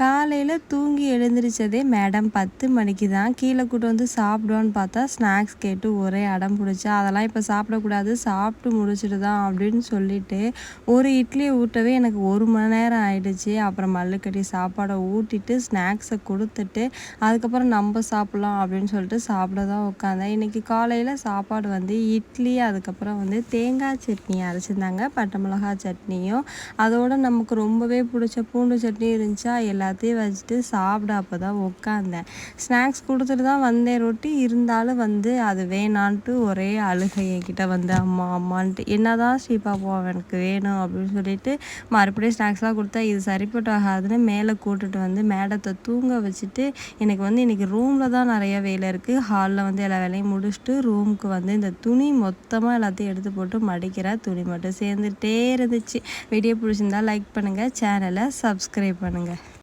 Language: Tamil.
காலையில் தூங்கி எழுந்திரிச்சதே மேடம் பத்து மணிக்கு தான். கீழே கூட்டு வந்து சாப்பிடுவான்னு பார்த்தா ஸ்நாக்ஸ் கேட்டு ஒரே அடம் பிடிச்சா அதெல்லாம் இப்போ சாப்பிடக்கூடாது சாப்பிட்டு முடிச்சுட்டு தான் அப்படின்னு சொல்லிட்டு ஒரு இட்லியை ஊட்டவே எனக்கு ஒரு மணி நேரம் ஆயிடுச்சு. அப்புறம் மல்லுக்கட்டி சாப்பாடை ஊட்டிட்டு ஸ்நாக்ஸை கொடுத்துட்டு அதுக்கப்புறம் நம்ம சாப்பிட்லாம் அப்படின்னு சொல்லிட்டு சாப்பிட தான் உட்காந்தேன். இன்றைக்கி காலையில் சாப்பாடு வந்து இட்லி அதுக்கப்புறம் வந்து தேங்காய் சட்னி அரைச்சிருந்தாங்க. பட்டை மிளகா சட்னியும் அதோடு நமக்கு ரொம்பவே பிடிச்ச பூண்டு சட்னி இருந்துச்சா எல்லா எல்லாத்தையும் வச்சுட்டு சாப்பிட அப்போ தான் உட்காந்தேன் ஸ்நாக்ஸ் கொடுத்துட்டு தான் வந்தேன் ரொட்டி. இருந்தாலும் வந்து அது வேணான்ட்டு ஒரே அழுகை என்கிட்ட வந்து அம்மா அம்மான்ட்டு. என்ன தான் ஸ்ரீபாப்பா எனக்கு வேணும் அப்படின்னு சொல்லிட்டு மறுபடியும் ஸ்நாக்ஸ்லாம் கொடுத்தா இது சரிப்பட்டு ஆகாதுன்னு மேலே கூட்டுட்டு வந்து மேடத்தை தூங்க வச்சுட்டு எனக்கு வந்து இன்றைக்கி ரூமில் தான் நிறைய வேலை இருக்குது ஹாலில் வந்து எல்லா வேலையும் முடிச்சுட்டு ரூமுக்கு வந்து இந்த துணி மொத்தமாக எல்லாத்தையும் எடுத்து போட்டு மடிக்கிற துணி மட்டும் சேர்ந்துட்டே இருந்துச்சு. வீடியோ பிடிச்சிருந்தா லைக் பண்ணுங்கள் சேனலை சப்ஸ்கிரைப் பண்ணுங்கள்